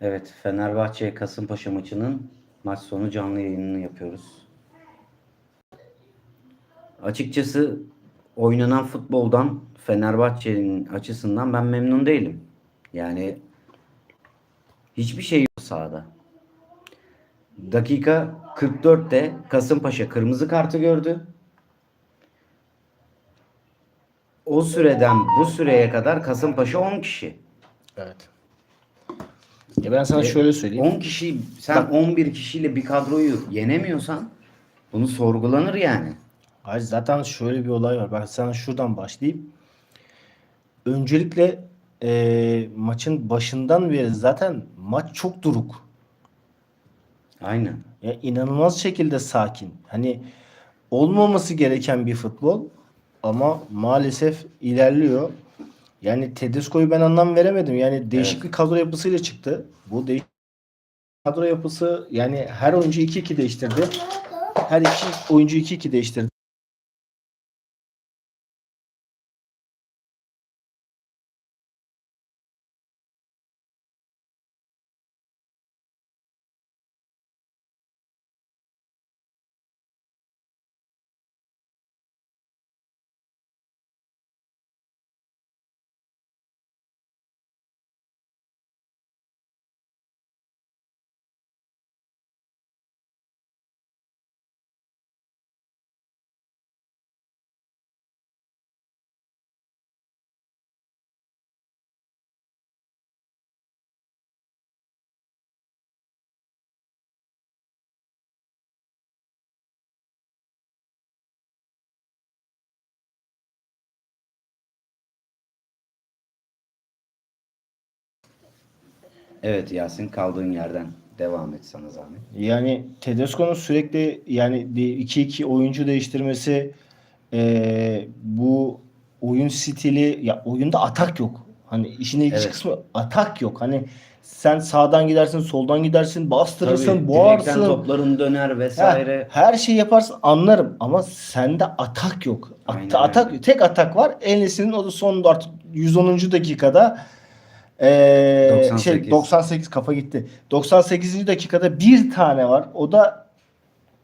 Evet, Fenerbahçe Kasımpaşa maçının maç sonu canlı yayınını yapıyoruz. Açıkçası oynanan futboldan Fenerbahçe'nin açısından ben memnun değilim. Yani hiçbir şey yok sahada. Dakika 44'te Kasımpaşa kırmızı kartı gördü. O süreden bu süreye kadar Kasımpaşa 10 kişi. Evet. Ya ben sana şöyle söyleyeyim. 10 kişi sen 11 kişiyle bir kadroyu yenemiyorsan bunu sorgulanır yani. Hayır zaten şöyle bir olay var. Ben sana şuradan başlayayım. Öncelikle eee, maçın başından beri zaten maç çok duruk. Aynen. Ya inanılmaz şekilde sakin. Hani olmaması gereken bir futbol ama maalesef ilerliyor. Yani Tedesco'yu ben anlam veremedim. Yani değişik bir kadro yapısıyla çıktı. Bu değişik kadro yapısı yani her oyuncu 2-2 değiştirdi. Her iki oyuncu 2-2 değiştirdi. Evet Yasin kaldığın yerden devam et sana zahmet. Yani Tedesco'nun sürekli yani de- 2-2 oyuncu değiştirmesi eee, bu oyun stili ya oyunda atak yok. Hani işin ilginç Evet. kısmı atak yok. Hani sen sağdan gidersin, soldan gidersin, bastırırsın, Tabii, boğarsın. topların döner Ha, vesaire. her şeyi yaparsın anlarım ama sende atak yok. At- Aynen atak tek atak var. Enes'in o da son artık 110. dakikada eee, 98. şey 98 kafa gitti. 98. dakikada bir tane var. O da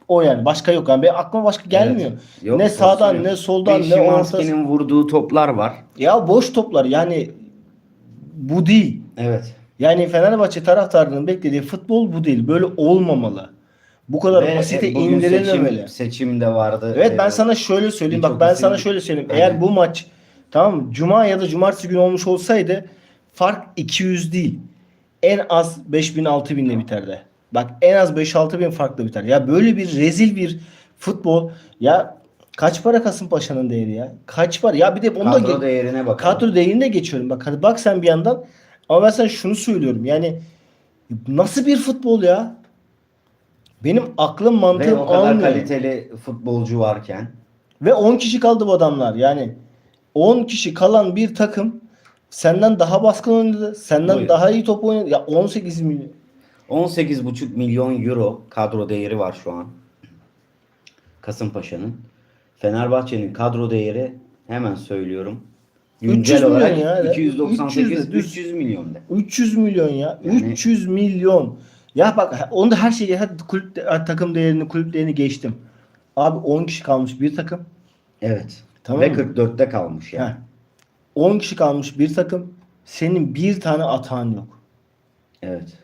o yani başka yok. Yani benim aklıma başka gelmiyor. Evet. Yok, ne sağdan ne soldan Bir ne orta. Szymanski'nin vurduğu toplar var. Ya boş toplar yani bu değil. Evet. Yani Fenerbahçe taraftarının beklediği futbol bu değil. Böyle olmamalı. Bu kadar Ve basite indirilmemeli. Seçim, seçim de vardı. Evet ben Ee, sana şöyle söyleyeyim. Bak ben sana şöyle söyleyeyim. Eğer bu maç tamam mı? Cuma ya da cumartesi günü olmuş olsaydı fark 200 değil. En az 5000 6000 ile biterdi. Bak en az 5-6 bin farklı biter. Ya böyle bir rezil bir futbol. Ya kaç para Kasımpaşa'nın değeri ya? Kaç para? Ya bir de da kadro ge- değerine bak. kadro değerine geçiyorum. Bak hadi bak sen bir yandan. Ama ben sana şunu söylüyorum. Yani nasıl bir futbol ya? Benim aklım Ve mantığım o kadar almıyor. kaliteli futbolcu varken Ve 10 kişi kaldı bu adamlar. Yani 10 kişi kalan bir takım senden daha baskın oynadı. Senden Buyur. daha iyi top oynadı. Ya 18 milyon. 18,5 milyon euro kadro değeri var şu an. Kasımpaşa'nın. Fenerbahçe'nin kadro değeri hemen söylüyorum. 300 Güncel milyon olarak ya, evet. 298 300 de düz. 300 milyon de. 300 milyon ya. Yani- 300 milyon. Ya bak onda her şeyi hadi kulüp takım değerini kulüp değerini geçtim. Abi 10 kişi kalmış bir takım. Evet. Tamam Ve mı? 44'te kalmış yani. Heh. 10 kişi kalmış bir takım. Senin bir tane atağın yok. Evet.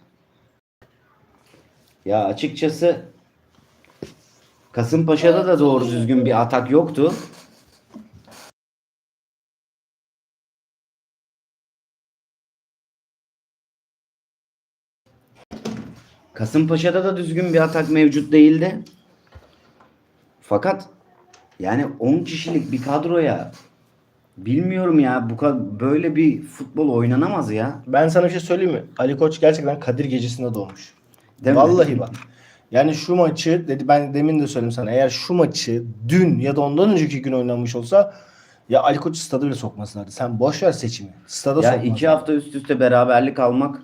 Ya açıkçası Kasımpaşa'da da doğru düzgün bir atak yoktu. Kasımpaşa'da da düzgün bir atak mevcut değildi. Fakat yani 10 kişilik bir kadroya bilmiyorum ya bu kadar böyle bir futbol oynanamaz ya. Ben sana bir şey söyleyeyim mi? Ali Koç gerçekten Kadir gecesinde doğmuş. Değil mi? Vallahi bak. Yani şu maçı dedi ben demin de söyledim sana. Eğer şu maçı dün ya da ondan önceki gün oynanmış olsa ya Ali Koç'u stada bile sokmasınlardı. Sen boş ver seçimi. Stada Ya sokmasın. iki hafta üst üste beraberlik almak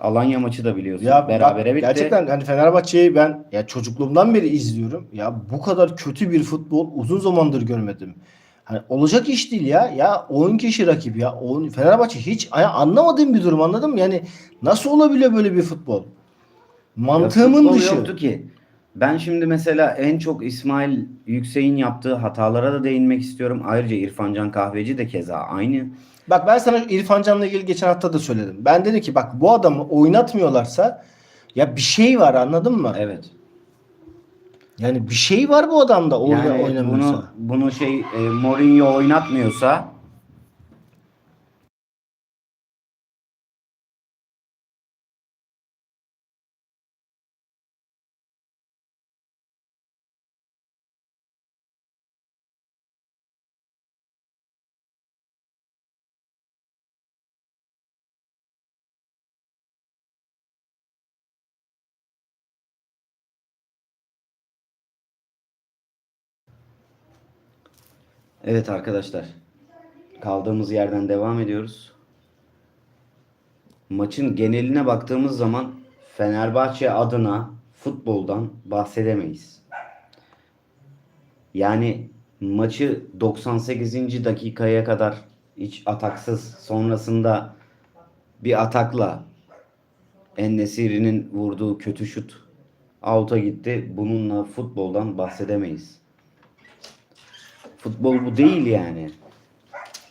Alanya maçı da biliyorsun. Ya berabere bak, bitti. gerçekten hani Fenerbahçe'yi ben ya çocukluğumdan beri izliyorum. Ya bu kadar kötü bir futbol uzun zamandır görmedim. Hani olacak iş değil ya. Ya 10 kişi rakip ya. 10 Fenerbahçe hiç ya anlamadığım bir durum anladın mı? Yani nasıl olabiliyor böyle bir futbol? Ya Mantığımın futbol dışı. yoktu ki. Ben şimdi mesela en çok İsmail Yüksek'in yaptığı hatalara da değinmek istiyorum. Ayrıca İrfan Can Kahveci de keza aynı. Bak ben sana İrfan Can'la ilgili geçen hafta da söyledim. Ben dedim ki bak bu adamı oynatmıyorlarsa ya bir şey var anladın mı? Evet. Yani bir şey var bu adamda orada Yani oynamıyorsa. bunu bunu şey e, Mourinho oynatmıyorsa Evet arkadaşlar. Kaldığımız yerden devam ediyoruz. Maçın geneline baktığımız zaman Fenerbahçe adına futboldan bahsedemeyiz. Yani maçı 98. dakikaya kadar hiç ataksız sonrasında bir atakla En-Nesyri'nin vurduğu kötü şut out'a gitti. Bununla futboldan bahsedemeyiz. Futbol bu değil yani.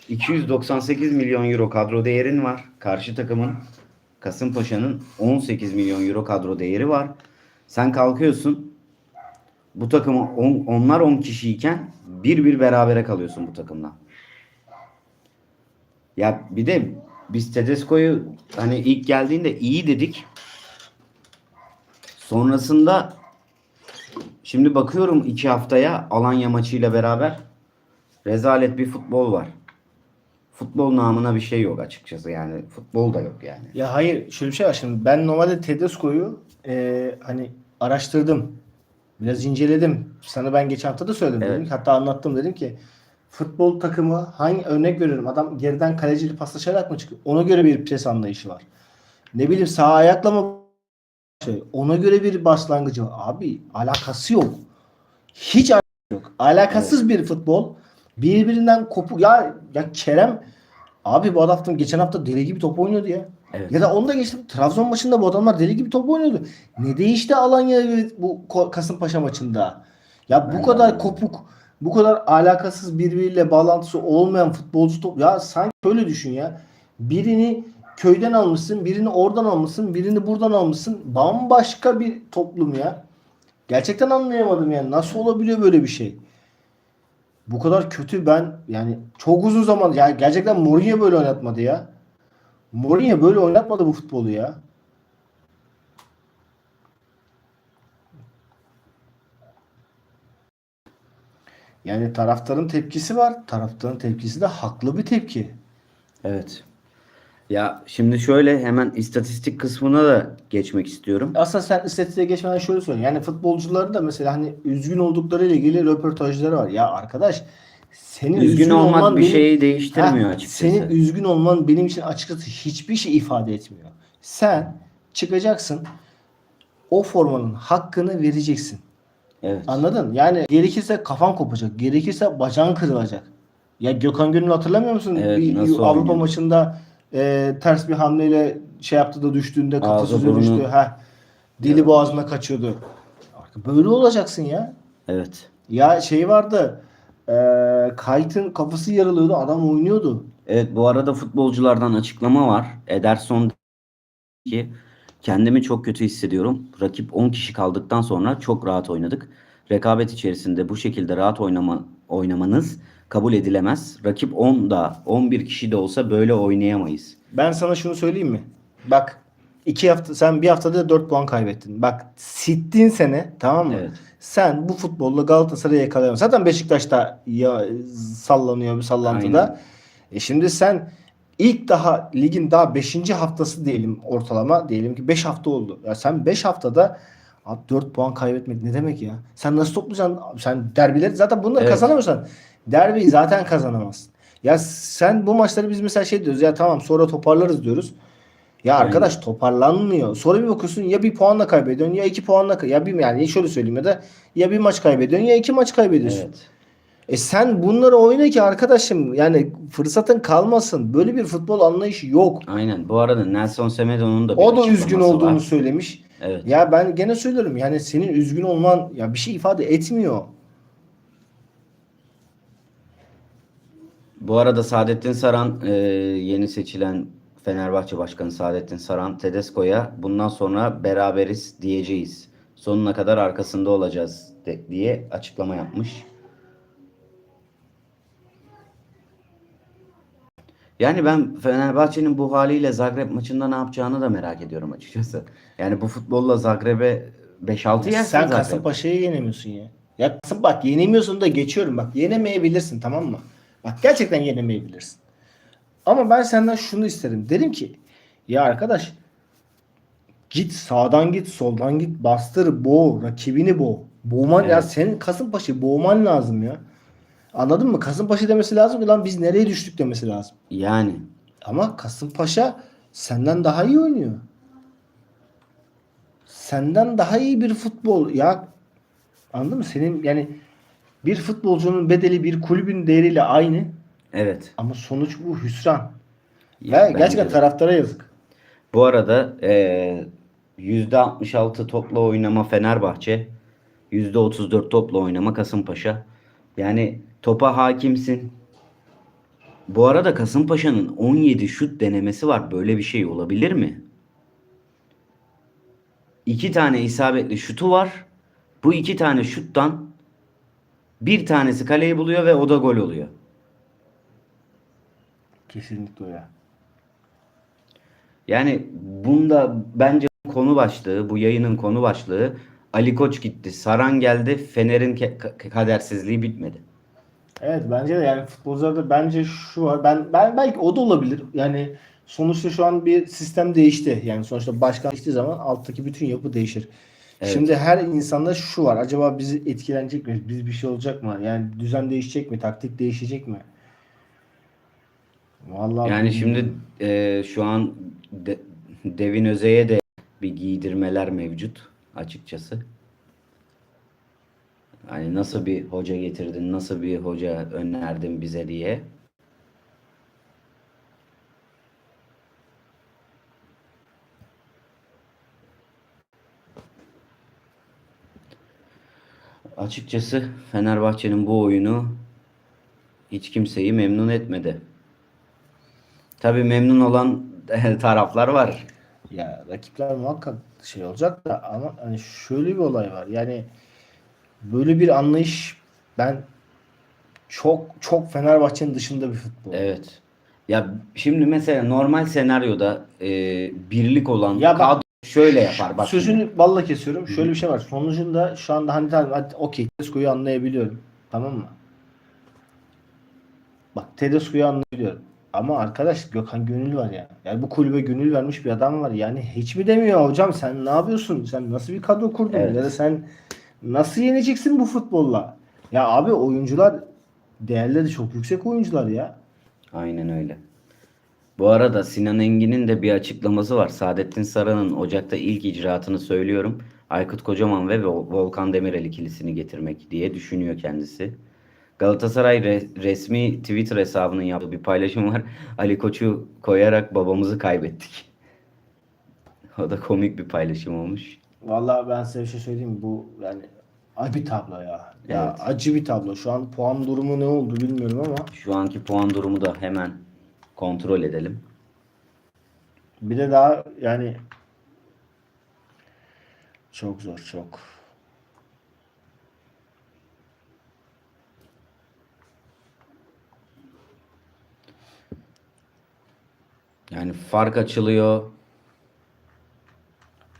298 milyon euro kadro değerin var. Karşı takımın Kasımpaşa'nın 18 milyon euro kadro değeri var. Sen kalkıyorsun. Bu takımı on- onlar 10 kişiyken bir bir berabere kalıyorsun bu takımla. Ya bir de biz Tedesco'yu hani ilk geldiğinde iyi dedik. Sonrasında şimdi bakıyorum iki haftaya Alanya maçıyla beraber rezalet bir futbol var. Futbol namına bir şey yok açıkçası yani. Futbol da yok yani. Ya hayır şöyle bir şey var şimdi ben normalde Tedesco'yu e, hani araştırdım. Biraz inceledim. Sana ben geçen hafta da söyledim. Evet. Dedim hatta anlattım dedim ki futbol takımı hangi örnek veriyorum adam geriden kaleciyle paslaşarak mı çıkıyor? Ona göre bir pres anlayışı var. Ne bileyim sağ ayakla mı şey, ona göre bir başlangıcı var. Abi alakası yok. Hiç alakası yok. Alakasız bir futbol. Birbirinden kopuk. Ya, ya Kerem abi bu adam geçen hafta deli gibi top oynuyordu ya. Evet. Ya da onu da geçtim. Trabzon maçında bu adamlar deli gibi top oynuyordu. Ne değişti Alanya bu Kasımpaşa maçında? Ya bu de kadar kopuk, bu kadar alakasız birbiriyle bağlantısı olmayan futbolcu top. Ya sanki şöyle düşün ya. Birini köyden almışsın, birini oradan almışsın, birini buradan almışsın. Bambaşka bir toplum ya. Gerçekten anlayamadım yani. Nasıl olabiliyor böyle bir şey? Bu kadar kötü ben yani çok uzun zaman ya gerçekten Mourinho böyle oynatmadı ya. Mourinho böyle oynatmadı bu futbolu ya. Yani taraftarın tepkisi var. Taraftarın tepkisi de haklı bir tepki. Evet. Ya şimdi şöyle hemen istatistik kısmına da geçmek istiyorum. Aslında sen istatistiğe geçmeden şöyle söyle. Yani futbolcuların da mesela hani üzgün oldukları ile ilgili röportajları var. Ya arkadaş senin Üzgün olmak olman bir benim- şeyi değiştirmiyor Ha, açıkçası. Senin üzgün olman benim için açıkçası hiçbir şey ifade etmiyor. Sen çıkacaksın o formanın hakkını vereceksin. Evet. Anladın? Yani gerekirse kafan kopacak. Gerekirse bacağın kırılacak. Ya Gökhan Gönül hatırlamıyor musun? Evet, bir Avrupa oynuyor? maçında e, ters bir hamleyle şey yaptı da düştüğünde kafası burnu- düştü. Heh. Dili boğazına kaçıyordu. Böyle olacaksın ya. Evet. Ya şey vardı. E, Kayt'ın kafası yarılıyordu. Adam oynuyordu. Evet bu arada futbolculardan açıklama var. Ederson ki kendimi çok kötü hissediyorum. Rakip 10 kişi kaldıktan sonra çok rahat oynadık. Rekabet içerisinde bu şekilde rahat oynama, oynamanız kabul edilemez. Rakip 10 da 11 kişi de olsa böyle oynayamayız. Ben sana şunu söyleyeyim mi? Bak iki hafta sen bir haftada 4 puan kaybettin. Bak sittin sene tamam mı? Evet. Sen bu futbolla Galatasaray'ı yakalayamazsın. Zaten Beşiktaş'ta ya sallanıyor bir sallantıda. Aynen. E şimdi sen ilk daha ligin daha 5. haftası diyelim ortalama diyelim ki 5 hafta oldu. Ya sen 5 haftada abi 4 puan kaybetmek ne demek ya? Sen nasıl toplayacaksın? Sen derbileri zaten bunları Evet. kazanamıyorsan derbiyi zaten kazanamazsın. Ya sen bu maçları biz mesela şey diyoruz ya tamam sonra toparlarız diyoruz. Ya Aynen. arkadaş toparlanmıyor. Sonra bir bakıyorsun ya bir puanla kaybediyorsun ya iki puanla ya bir yani şöyle söyleyeyim ya da ya bir maç kaybediyorsun ya iki maç kaybediyorsun. Evet. E sen bunları oyna ki arkadaşım yani fırsatın kalmasın. Böyle bir futbol anlayışı yok. Aynen. Bu arada Nelson Semedo'nun da bir O da üzgün olduğunu var. söylemiş. Evet. Ya ben gene söylüyorum yani senin üzgün olman ya bir şey ifade etmiyor. Bu arada Saadettin Saran e, yeni seçilen Fenerbahçe Başkanı Saadettin Saran Tedesco'ya bundan sonra beraberiz diyeceğiz. Sonuna kadar arkasında olacağız de- diye açıklama yapmış. Yani ben Fenerbahçe'nin bu haliyle Zagreb maçında ne yapacağını da merak ediyorum açıkçası. Yani bu futbolla Zagreb'e 5-6 yersin Sen Zagreb. Kasımpaşa'yı yenemiyorsun ya. Ya bak yenemiyorsun da geçiyorum bak yenemeyebilirsin tamam mı? Bak gerçekten yenemeyebilirsin. Ama ben senden şunu isterim. Derim ki ya arkadaş git sağdan git soldan git bastır boğ rakibini boğ. Boğman ya Evet. senin Kasımpaşa'yı boğman lazım ya. Anladın mı? Kasımpaşa demesi lazım ki lan biz nereye düştük demesi lazım. Yani Ama Kasımpaşa senden daha iyi oynuyor. Senden daha iyi bir futbol ya anladın mı? Senin yani bir futbolcunun bedeli bir kulübün değeriyle aynı evet. ama sonuç bu hüsran. Ya Ve gerçekten de. taraftara yazık. Bu arada eee %66 topla oynama Fenerbahçe, %34 topla oynama Kasımpaşa. Yani topa hakimsin. Bu arada Kasımpaşa'nın 17 şut denemesi var. Böyle bir şey olabilir mi? İki tane isabetli şutu var. Bu iki tane şuttan bir tanesi kaleyi buluyor ve o da gol oluyor. Kesinlikle öyle. Yani bunda bence konu başlığı, bu yayının konu başlığı Ali Koç gitti, Saran geldi, Fener'in kadersizliği bitmedi. Evet bence de yani futbolcularda bence şu var. Ben ben belki o da olabilir. Yani sonuçta şu an bir sistem değişti. Yani sonuçta başkan değiştiği zaman alttaki bütün yapı değişir. Evet. Şimdi her insanda şu var. Acaba bizi etkilenecek mi? Biz bir şey olacak mı? Yani düzen değişecek mi? Taktik değişecek mi? Vallahi Yani şimdi e, şu an de- Devin Özey'e de bir giydirmeler mevcut açıkçası. Hani nasıl bir hoca getirdin, nasıl bir hoca önerdin bize diye. Açıkçası Fenerbahçe'nin bu oyunu hiç kimseyi memnun etmedi. Tabii memnun olan taraflar var. ya rakipler muhakkak şey olacak da ama hani şöyle bir olay var. Yani böyle bir anlayış ben çok çok Fenerbahçe'nin dışında bir futbol. Evet. Ya şimdi mesela normal senaryoda e, birlik olan Ya bak- kadro şöyle yapar. Bak şimdi. Sözünü balla kesiyorum. Şöyle bir şey var. Sonucunda şu anda hani tamam hadi okey Tedesco'yu anlayabiliyorum. Tamam mı? Bak Tedesco'yu anlayabiliyorum. Ama arkadaş Gökhan Gönül var ya. Yani bu kulübe gönül vermiş bir adam var. Yani hiç mi demiyor hocam sen ne yapıyorsun? Sen nasıl bir kadro kurdun? Evet. Ya da sen nasıl yeneceksin bu futbolla? Ya abi oyuncular değerleri çok yüksek oyuncular ya. Aynen öyle. Bu arada Sinan Engin'in de bir açıklaması var. Saadettin Saran'ın Ocak'ta ilk icraatını söylüyorum. Aykut Kocaman ve Vol- Volkan Demirel ikilisini getirmek diye düşünüyor kendisi. Galatasaray re- resmi Twitter hesabının yaptığı bir paylaşım var. Ali Koç'u koyarak babamızı kaybettik. O da komik bir paylaşım olmuş. Vallahi ben size bir şey söyleyeyim? Bu yani acı bir tablo ya. Ya Evet. acı bir tablo. Şu an puan durumu ne oldu bilmiyorum ama Şu anki puan durumu da hemen kontrol edelim. bir de daha yani çok zor çok. Yani fark açılıyor.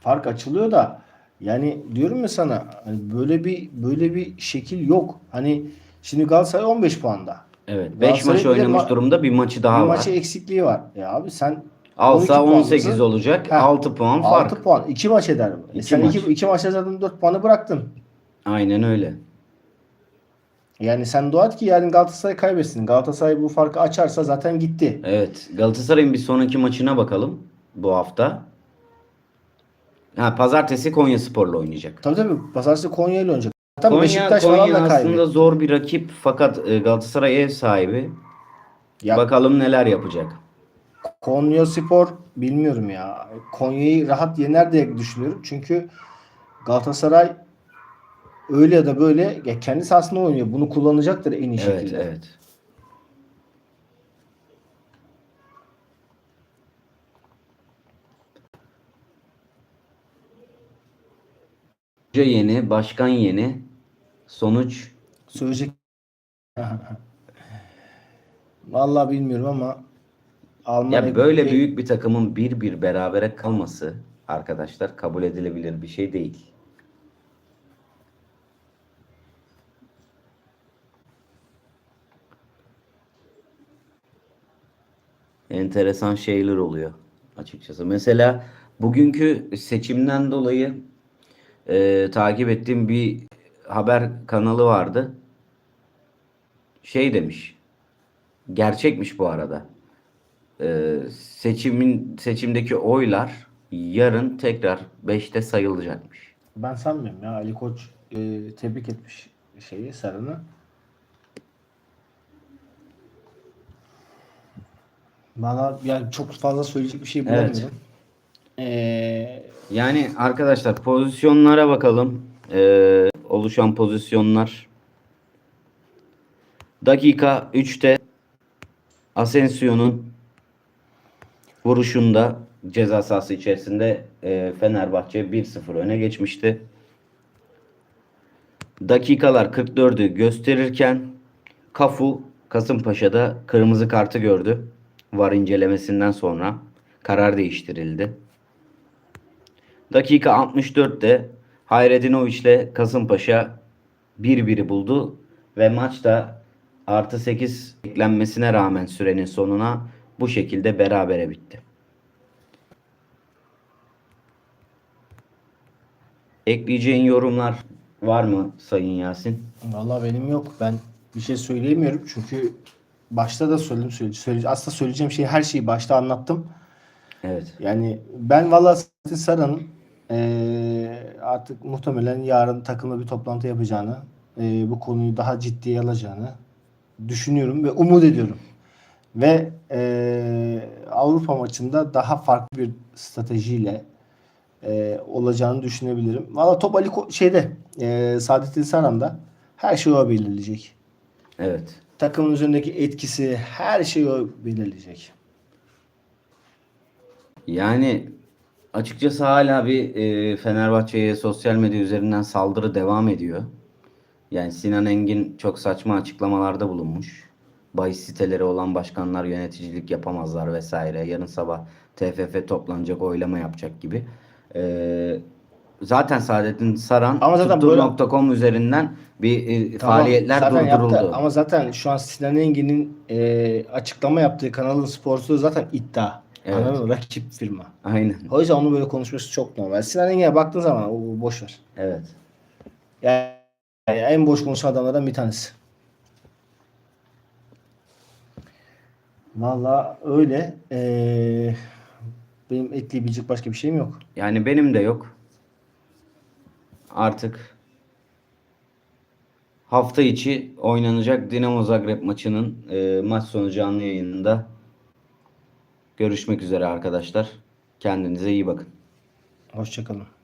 Fark açılıyor da yani diyorum ya sana hani böyle bir böyle bir şekil yok. Hani şimdi Galatasaray 15 puanda. Evet. 5 Galatasaray maç bir oynamış ma- durumda. Bir maçı Bir daha var. maçı eksikliği var. Ya abi sen Alsa 12 18 puanlısın. olacak. Heh, 6 puan fark. 6 puan. 2 maç eder. bu. E İki sen maç. 2 iki maçta zaten 4 puanı bıraktın. Aynen öyle. Yani sen dua et ki yarın Galatasaray kaybetsin. Galatasaray bu farkı açarsa zaten gitti. Evet. Galatasaray'ın bir sonraki maçına bakalım bu hafta. Ha, pazartesi Konyaspor'la oynayacak. Tabii tabii. Pazartesi Konya ile oynayacak. Konya, Beşiktaş Konya falan da aslında kaybetti. zor bir rakip fakat e, Galatasaray ev sahibi. Ya Bakalım neler yapacak. Konya Spor bilmiyorum ya. Konya'yı rahat yener diye düşünüyorum. Çünkü Galatasaray öyle ya da böyle ya kendi sahasında oynuyor. Bunu kullanacaktır en iyi Evet, şekilde. evet. Hoca yeni, başkan yeni. Sonuç Söyleyecek. Vallahi bilmiyorum ama Almanya ya böyle büyük bir takımın bir bir berabere kalması arkadaşlar kabul edilebilir bir şey değil. enteresan şeyler oluyor açıkçası. Mesela bugünkü seçimden dolayı e, takip ettiğim bir haber kanalı vardı. Şey demiş. Gerçekmiş bu arada. E, seçimin seçimdeki oylar yarın tekrar 5'te sayılacakmış. Ben sanmıyorum ya. Ali Koç e, tebrik etmiş şeyi Sarı'nı. Bana yani çok fazla söyleyecek bir şey Evet. Ee, Yani arkadaşlar pozisyonlara bakalım. Ee, oluşan pozisyonlar. Dakika 3'te Asensio'nun vuruşunda ceza sahası içerisinde e, Fenerbahçe 1-0 öne geçmişti. Dakikalar 44'ü gösterirken Kafu Kasımpaşa'da kırmızı kartı gördü. VAR incelemesinden sonra karar değiştirildi. Dakika 64'te Hayredinovic ile Kasımpaşa 1-1'i buldu ve maçta artı 8 eklenmesine rağmen sürenin sonuna bu şekilde berabere bitti. Ekleyeceğin yorumlar var mı Sayın Yasin? Vallahi benim yok. Ben bir şey söyleyemiyorum çünkü başta da söyledim. Söyle, söyle, aslında söyleyeceğim şey her şeyi başta anlattım. Evet. Yani ben valla Sara'nın eee, artık muhtemelen yarın takımla bir toplantı yapacağını, eee, bu konuyu daha ciddiye alacağını düşünüyorum ve umut ediyorum. Ve eee, Avrupa maçında daha farklı bir stratejiyle eee, olacağını düşünebilirim. Valla top Ali Ko- şeyde eee Saadettin Saran'da her şey o belirleyecek. Evet. Takımın üzerindeki etkisi her şeyi o belirleyecek. Yani açıkçası hala bir e, Fenerbahçe'ye sosyal medya üzerinden saldırı devam ediyor. Yani Sinan Engin çok saçma açıklamalarda bulunmuş. Bahis siteleri olan başkanlar yöneticilik yapamazlar vesaire. Yarın sabah TFF toplanacak, oylama yapacak gibi. E, zaten Saadettin Saran Ama zaten böyle- tuttur.com üzerinden bir e, Tamam, faaliyetler durduruldu. yaptı. Ama zaten şu an Sinan Engin'in e, açıklama yaptığı kanalın sponsoru zaten iddia. Evet. Anladın mı? Rakip firma. Aynen. O yüzden onu böyle konuşması çok normal. Sinan Engin'e baktığın zaman o boş ver. Evet. Yani, yani en boş konuşan adamlardan bir tanesi. Valla öyle. Ee, benim ekleyebilecek başka bir şeyim yok. Yani benim de yok. Artık hafta içi oynanacak Dinamo Zagreb maçının e, maç sonu canlı yayınında görüşmek üzere arkadaşlar. Kendinize iyi bakın. Hoşçakalın.